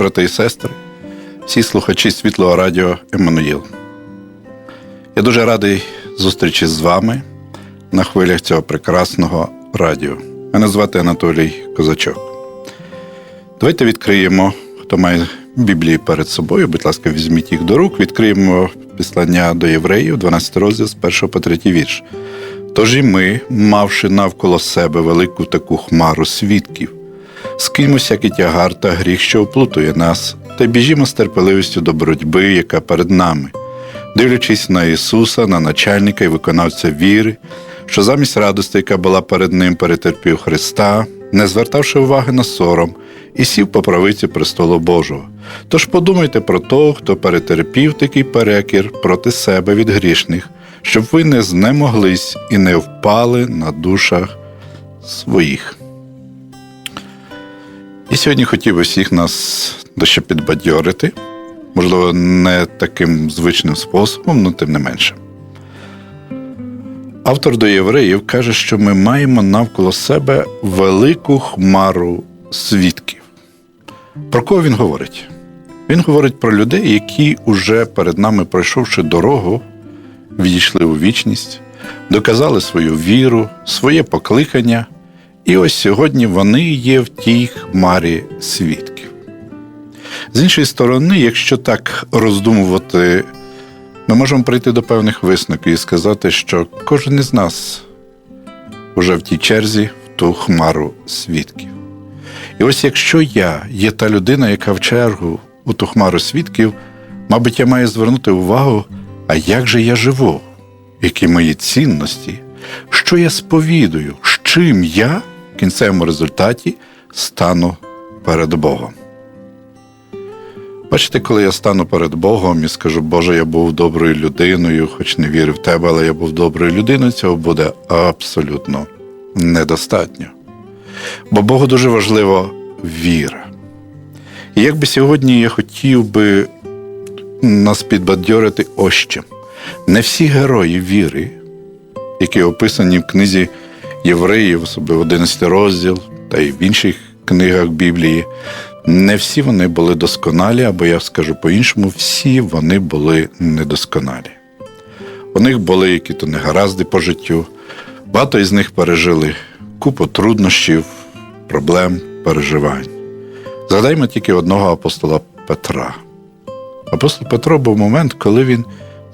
Брати і сестри, всі слухачі світлого радіо Еммануїл. Я дуже радий зустрічі з вами на хвилях цього прекрасного радіо. Мене звати Анатолій Козачок. Давайте відкриємо, хто має Біблії перед собою, будь ласка, візьміть їх до рук, відкриємо післання до євреїв, 12 розділ з 1 по 3 вірш. Тож і ми, мавши навколо себе велику таку хмару свідків, скиньмо всякий тягар та гріх, що оплутує нас, та біжімо з терпеливістю до боротьби, яка перед нами, дивлячись на Ісуса, на начальника і виконавця віри, що замість радості, яка була перед Ним, перетерпів Христа, не звертавши уваги на сором, і сів по правиці престолу Божого. Тож подумайте про того, хто перетерпів такий перекір проти себе від грішних, щоб ви не знемоглись і не впали на душах своїх. Сьогодні хотів би всіх нас дещо підбадьорити, можливо, не таким звичним способом, але тим не менше. Автор до євреїв каже, що ми маємо навколо себе велику хмару свідків. Про кого він говорить? Він говорить про людей, які уже перед нами, пройшовши дорогу, відійшли у вічність, доказали свою віру, своє покликання. І ось сьогодні вони є в тій хмарі свідків. З іншої сторони, якщо так роздумувати, ми можемо прийти до певних висновків і сказати, що кожен із нас уже в тій черзі, в ту хмару свідків. І ось якщо я є та людина, яка в чергу у ту хмару свідків, мабуть, я маю звернути увагу, а як же я живу, які мої цінності, що я сповідую, чим я в кінцевому результаті стану перед Богом. Бачите, коли я стану перед Богом і скажу, Боже, я був доброю людиною, хоч не вірив в тебе, але я був доброю людиною, цього буде абсолютно недостатньо. Бо Богу дуже важлива віра. І як би сьогодні я хотів би нас підбадьорити ось чим. Не всі герої віри, які описані в книзі євреїв, особливо 11 розділ, та й в інших книгах Біблії, не всі вони були досконалі, або я скажу по-іншому, всі вони були недосконалі. У них були які-то негаразди по життю. Багато із них пережили купу труднощів, проблем, переживань. Згадаймо тільки одного апостола Петра. Апостол Петро був момент, коли він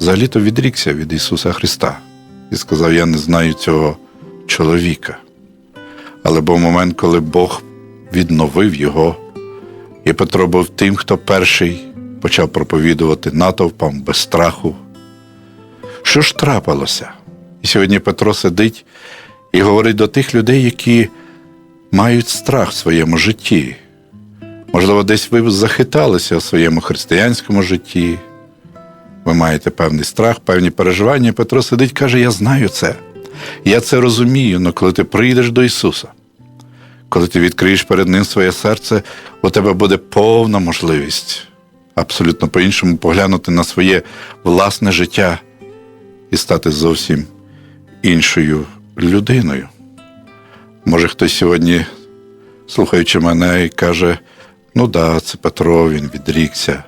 взагалі-то відрікся від Ісуса Христа і сказав: Я не знаю цього чоловіка. Але був момент, коли Бог відновив його, і Петро був тим, хто перший почав проповідувати натовпам без страху. Що ж трапилося? І сьогодні Петро сидить і говорить до тих людей, які мають страх в своєму житті. Можливо, десь ви захиталися у своєму християнському житті. Ви маєте певний страх, певні переживання. Петро сидить каже: Я знаю це. Я це розумію, але коли ти прийдеш до Ісуса, коли ти відкриєш перед Ним своє серце, у тебе буде повна можливість абсолютно по-іншому поглянути на своє власне життя і стати зовсім іншою людиною. Може, хтось сьогодні, слухаючи мене, і каже: ну да, це Петро, він відрікся,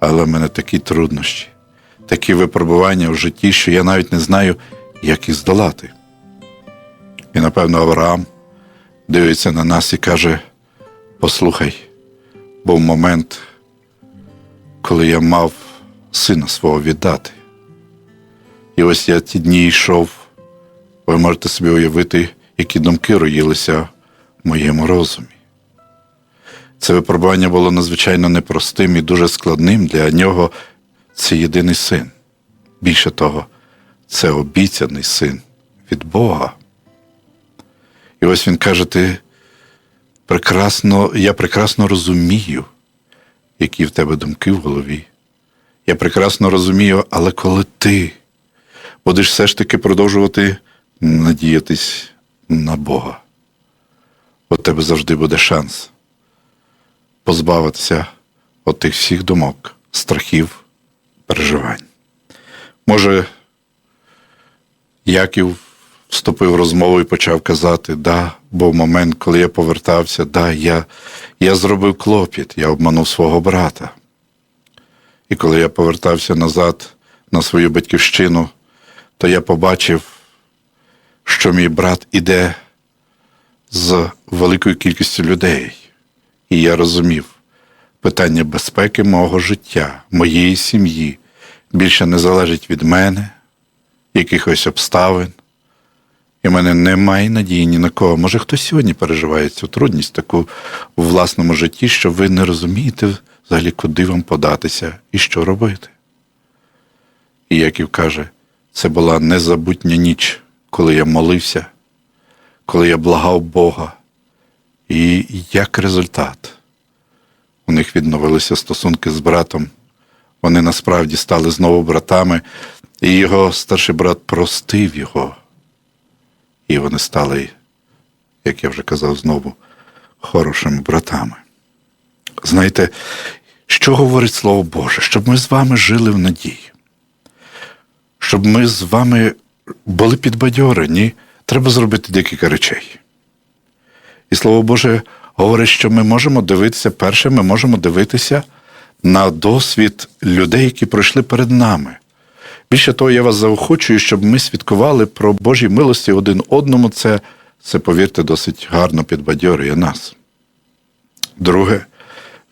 але в мене такі труднощі, такі випробування в житті, що я навіть не знаю, як їх здолати. І, напевно, Авраам дивиться на нас і каже: Послухай, був момент, коли я мав сина свого віддати. І ось я ті дні йшов, ви можете собі уявити, які думки роїлися в моєму розумі. Це випробування було надзвичайно непростим і дуже складним для нього це єдиний син. Більше того, це обіцяний син від Бога. І ось він каже: ти прекрасно, я прекрасно розумію, які в тебе думки в голові. Я прекрасно розумію, але коли ти будеш все ж таки продовжувати надіятись на Бога, у тебе завжди буде шанс позбавитися от тих всіх думок, страхів, переживань. Може, Яків вступив в розмову і почав казати: да, був момент, коли я повертався, да, я, я зробив клопіт, я обманув свого брата. І коли я повертався назад на свою батьківщину, то я побачив, що мій брат іде з великою кількістю людей. І я розумів, питання безпеки мого життя, моєї сім'ї більше не залежить від мене, якихось обставин. І в мене немає надії ні на кого. Може, хтось сьогодні переживає цю трудність таку у власному житті, що ви не розумієте взагалі, куди вам податися і що робити. І Яків каже, це була незабутня ніч, коли я молився, коли я благав Бога. І як результат, у них відновилися стосунки з братом. Вони насправді стали знову братами, і його старший брат простив його. І вони стали, як я вже казав, знову хорошими братами. Знаєте, що говорить Слово Боже? Щоб ми з вами жили в надії, щоб ми з вами були підбадьорені, треба зробити декілька речей. І Слово Боже говорить, що ми можемо дивитися, перше, ми можемо дивитися на досвід людей, які пройшли перед нами. Більше того, я вас заохочую, щоб ми свідкували про Божі милості один одному. Це, це повірте, досить гарно підбадьорює нас. Друге,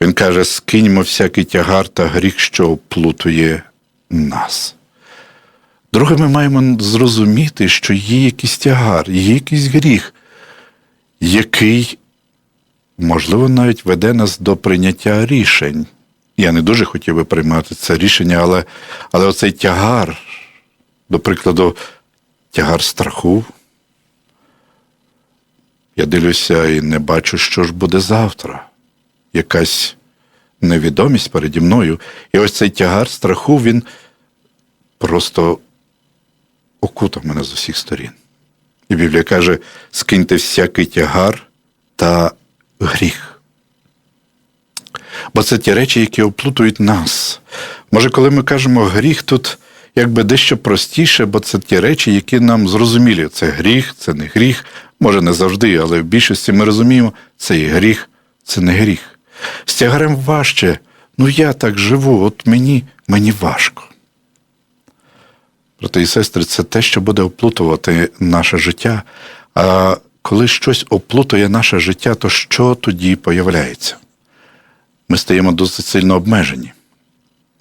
він каже: скиньмо всякий тягар та гріх, що оплутує нас. Друге, ми маємо зрозуміти, що є якийсь тягар, є якийсь гріх, який, можливо, навіть веде нас до прийняття рішень. Я не дуже хотів би приймати це рішення, але, але оцей тягар, до прикладу, тягар страху. Я дивлюся і не бачу, що ж буде завтра. Якась невідомість переді мною. І ось цей тягар страху, він просто окутав мене з усіх сторін. І Біблія каже: скиньте всякий тягар та гріх. Бо це ті речі, які оплутують нас. Може, коли ми кажемо гріх, тут якби дещо простіше, бо це ті речі, які нам зрозумілі. Це гріх, це не гріх, може не завжди, але в більшості ми розуміємо, це є гріх, це не гріх. З тягарем важче. Ну я так живу, от мені, мені важко. Брати і сестри, це те, що буде оплутувати наше життя. А коли щось оплутує наше життя, то що тоді появляється? Ми стаємо досить сильно обмежені.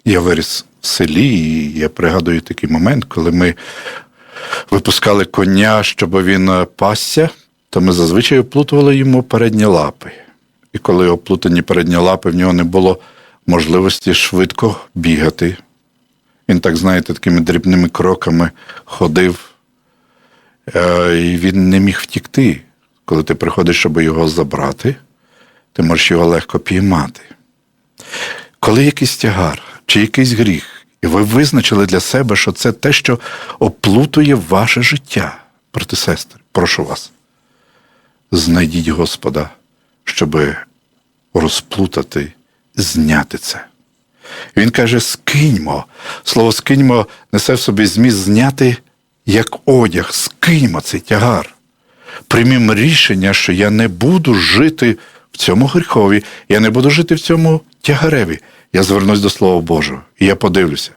Я виріс в селі, і я пригадую такий момент, коли ми випускали коня, щоб він пасся, то ми зазвичай оплутували йому передні лапи. І коли оплутані передні лапи, в нього не було можливості швидко бігати. Він, так знаєте, такими дрібними кроками ходив, е, і він не міг втікти. Коли ти приходиш, щоб його забрати, ти можеш його легко піймати. Коли якийсь тягар чи якийсь гріх, і ви визначили для себе, що це те, що оплутує ваше життя, брати сестри, прошу вас, знайдіть Господа, щоб розплутати, зняти це. Він каже: скиньмо. Слово скиньмо несе в собі зміст зняти як одяг, скиньмо цей тягар. Приймімо рішення, що я не буду жити в цьому гріхові, я не буду жити в цьому тягареві. Я звернусь до Слова Божого, і я подивлюся.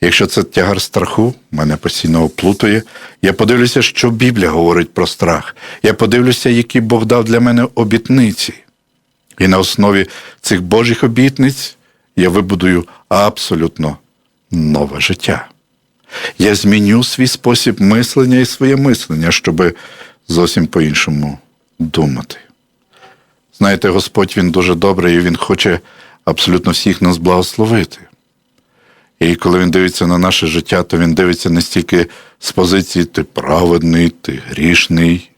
Якщо це тягар страху, мене постійно оплутує. Я подивлюся, що Біблія говорить про страх. Я подивлюся, які Бог дав для мене обітниці. І на основі цих Божих обітниць я вибудую абсолютно нове життя. Я зміню свій спосіб мислення і своє мислення, щоб зовсім по-іншому думати. Знаєте, Господь Він дуже добрий і Він хоче абсолютно всіх нас благословити. І коли він дивиться на наше життя, то він дивиться не стільки з позиції ти праведний, ти грішний.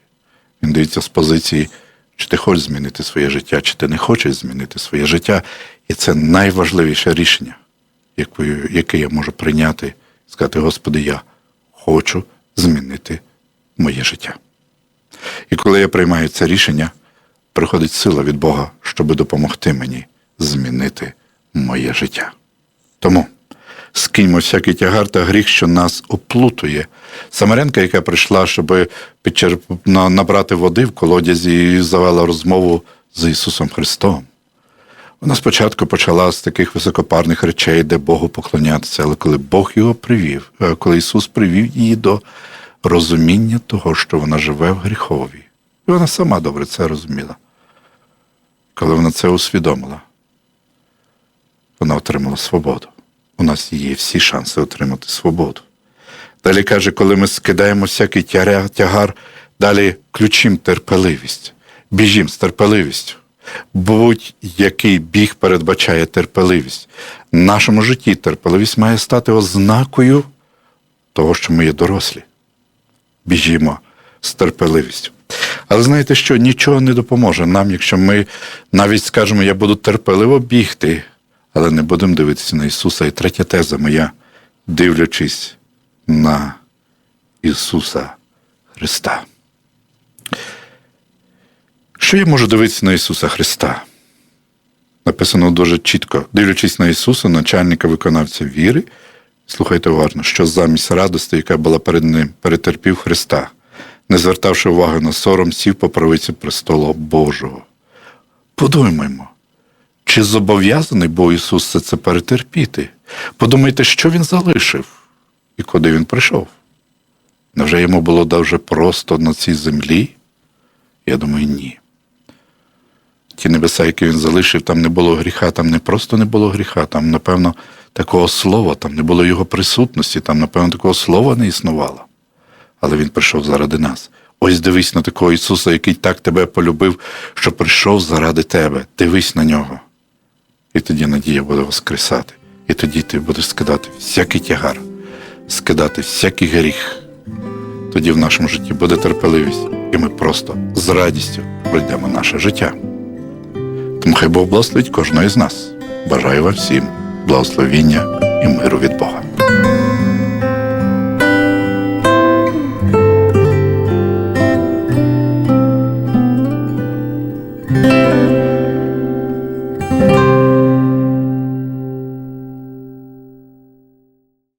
Він дивиться з позиції, чи ти хочеш змінити своє життя, чи ти не хочеш змінити своє життя. І це найважливіше рішення, яке я можу прийняти, сказати, Господи, я хочу змінити моє життя. І коли я приймаю це рішення, приходить сила від Бога, щоб допомогти мені змінити моє життя. Тому скиньмо всякий тягар та гріх, що нас оплутує. Самарянка, яка прийшла, щоб підчерп... набрати води в колодязі і завела розмову з Ісусом Христом. Вона спочатку почала з таких високопарних речей, де Богу поклонятися, але коли Бог його привів, е, коли Ісус привів її до розуміння того, що вона живе в гріхові. І вона сама добре це розуміла. Коли вона це усвідомила, вона отримала свободу. У нас є всі шанси отримати свободу. Далі каже, коли ми скидаємо всякий тягар, далі ключим терпеливість, біжім з терпеливістю. Будь-який біг передбачає терпеливість. В нашому житті терпеливість має стати ознакою того, що ми є дорослі. Біжімо з терпеливістю. Але знаєте що, нічого не допоможе нам, якщо ми навіть скажемо, я буду терпеливо бігти, але не будемо дивитися на Ісуса. І третя теза моя, дивлячись на Ісуса Христа. Що я можу дивитися на Ісуса Христа? Написано дуже чітко, дивлячись на Ісуса, начальника виконавця віри, слухайте уважно, що замість радості, яка була перед ним, перетерпів Христа, не звертавши уваги на сором, сів по правиці престолу Божого. Подумаймо, чи зобов'язаний був Ісус все це перетерпіти? Подумайте, що Він залишив і куди Він прийшов. Невже йому було дуже просто на цій землі? Я думаю, ні. Ті небеса, які він залишив, там не було гріха, там не просто не було гріха, там, напевно, такого слова, там не було його присутності, там, напевно, такого слова не існувало. Але він прийшов заради нас. Ось дивись на такого Ісуса, який так тебе полюбив, що прийшов заради тебе. Дивись на нього. І тоді надія буде воскресати. І тоді ти будеш скидати всякий тягар, скидати всякий гріх. Тоді в нашому житті буде терпеливість, і ми просто з радістю пройдемо наше життя. Тому хай Бог благословить кожного із нас. Бажаю вам всім благословіння і миру від Бога.